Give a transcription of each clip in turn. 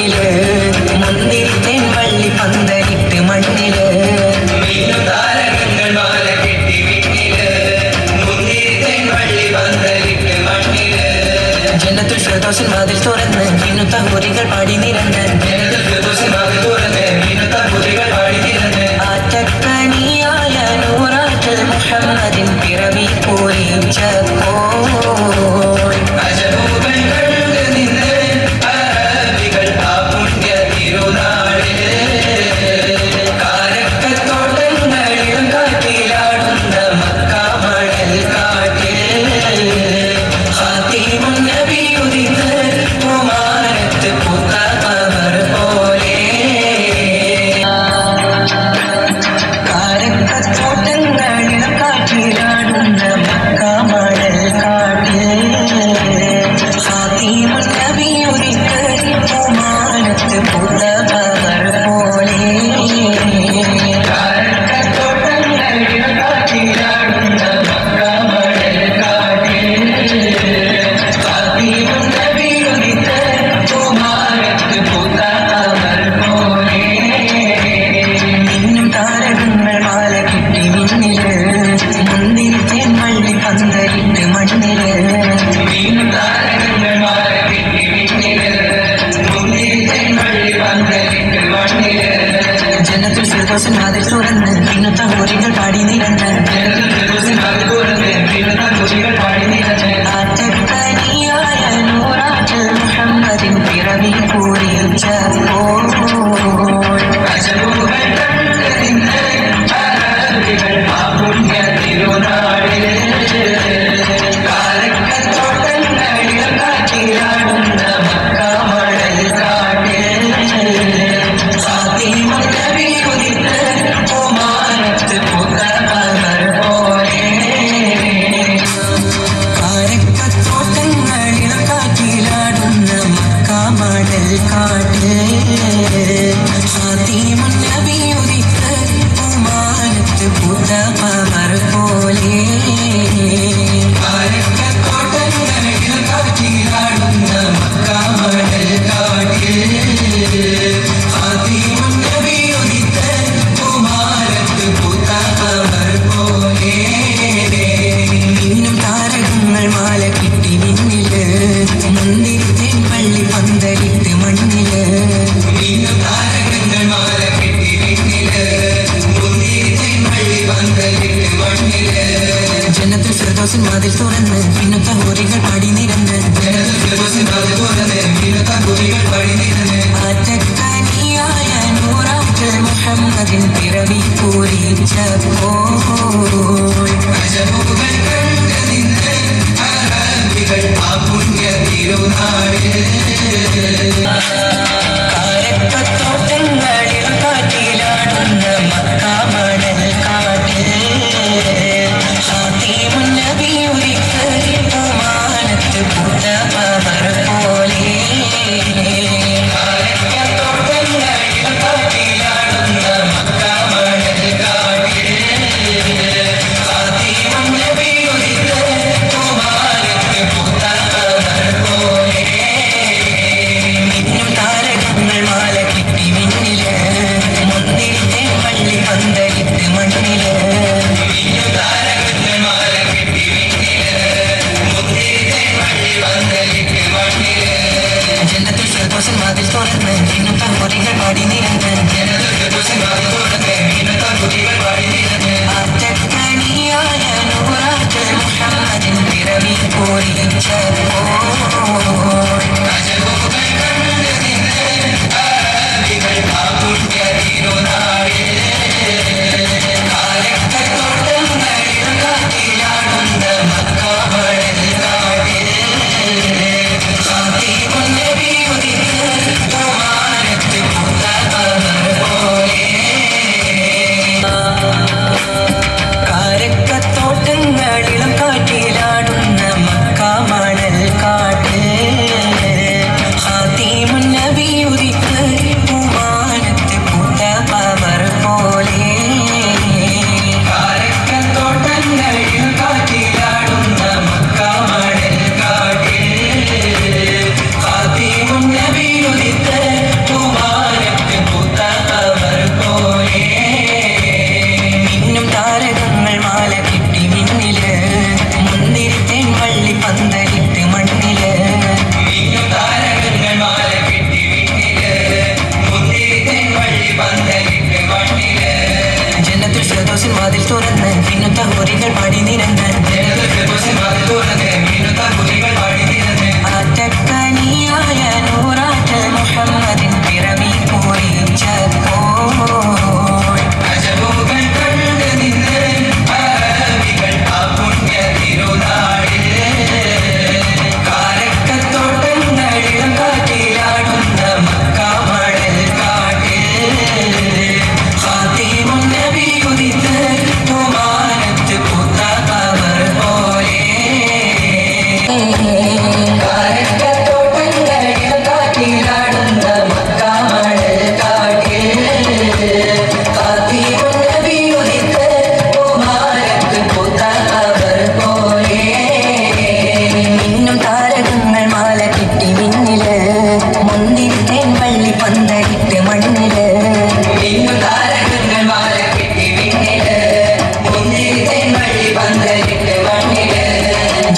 മണ്ണിൽ മുന്നിൽ തെൻവള്ളി പന്തലിട്ട് മണ്ണിൽ. ജനത്തിൽ ഫിർദോസിൽ വാതിൽ തുറന്ന് ഇന്നു തഹൂരികൾ പാടി നിരന്ന്. That's காட்டு சாத்தியம் நபி വാതിൽ തുറന്ന് പിന്നുത്ത ഹോറികൾ പടി നിരന്ന്. അറ്റക്കനിയായ നൂറാക്കൾ മുഹമ്മദിൻ പിറവി പൂരിച്ചപ്പോൾ ആ പുണ്യ തിരുനാട് കാരത്തോട്ടെ show.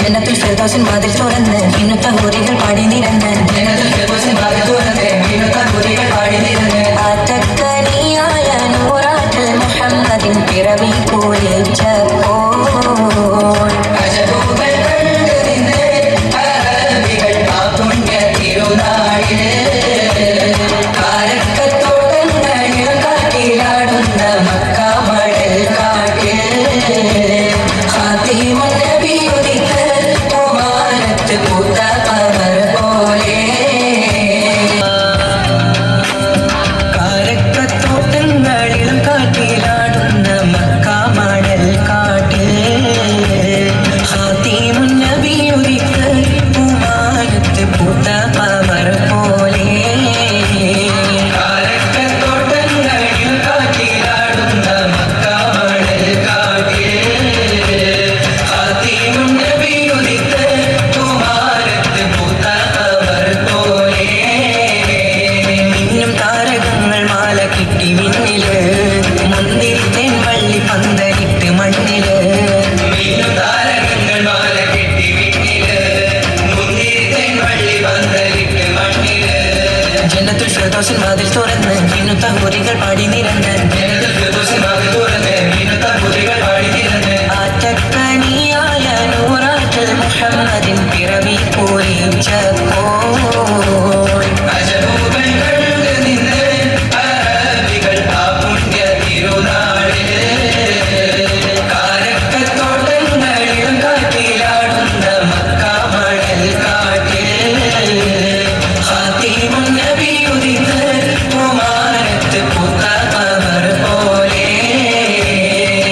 ജനത്തിൽ ഫിർദോസിൻ വാതിൽ തുറന്ന് വിനുത്ത ഹൂരികൾ പാടി നിരന്ന് ജനത്തിൽ ഫിർദോസിൻ വാതിൽ തുറന്ന് വിനുത്ത ഹൂരികൾ പാടി നിരന്ന് ആറ്റക്കനിയായ നൂറാറ്റ് മുഹമ്മദിൻ പിറവി